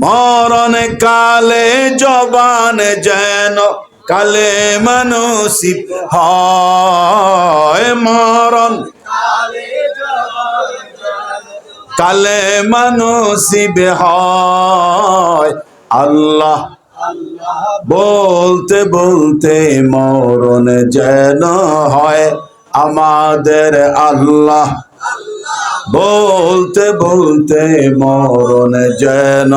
মরণ কালে জবান যেন কালে মানসিব হয় মরণ। কালে মানসিব হয় আল্লাহ। বলতে বলতে মরণ যেন হয় আমাদের আল্লাহ। বলতে বলতে মরণ যেন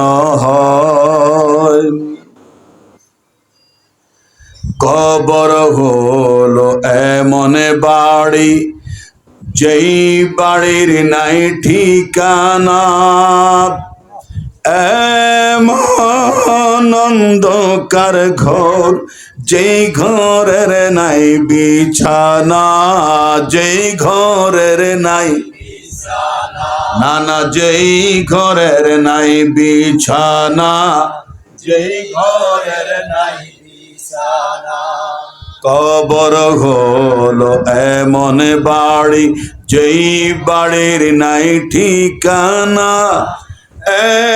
কবর হলো এমন বাড়ি, যেই বাড়ির নাই ঠিকানা। অন্ধকার ঘর, যেই ঘরের নাই বিছানা, যেই ঘরের নাই নানা যেই ঘরের নাই বিছানা যেই ঘরের নাই কবর হলো এমন বাড়ি যেই বাড়ির নাই ঠিকানা।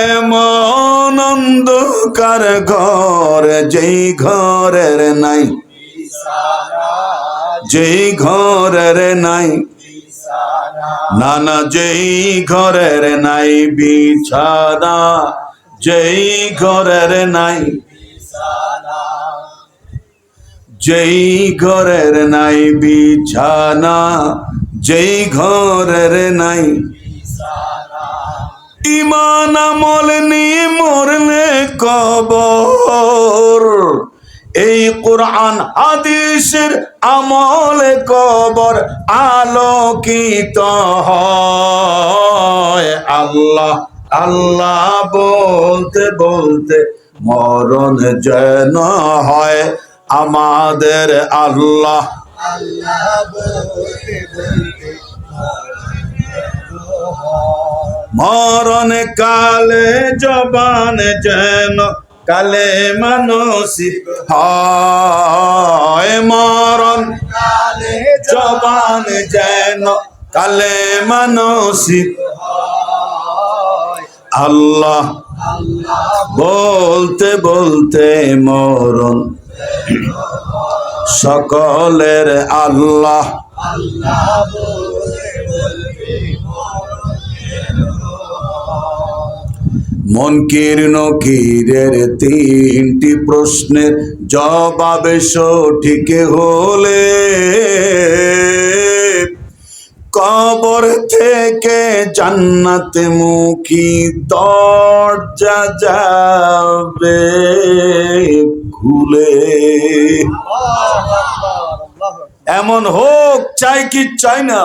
এমন অন্ধকার ঘর যেই ঘরের নাই যেই ঘরের নাই নানা যেই ঘরের নাই বিছানা, যেই ঘরের নাই যেই ঘরের নাই বিছানা, যেই ঘরের নাই ইমান আমল নিয়ে মরলে কবর। এই কোরআন হাদিসের আমলে কবর আলোকিত হয়। আল্লাহ আল্লাহ বলতে বলতে মরণ যেন হয় আমাদের আল্লাহ। মরণ কালে জবান যেন কালে মানসিক হয় মরণ। কালে জবান যেন কালে মানসিক আল্লাহ বলতে বলতে মরণ। সকলের আল্লাহ মনকির নকিরের তিনটি প্রশ্নের জবাবে সঠিক হলে কবর থেকে জান্নাতে মুখী দরজা যাবে খুলে। এমন হোক চাই কি চাই না?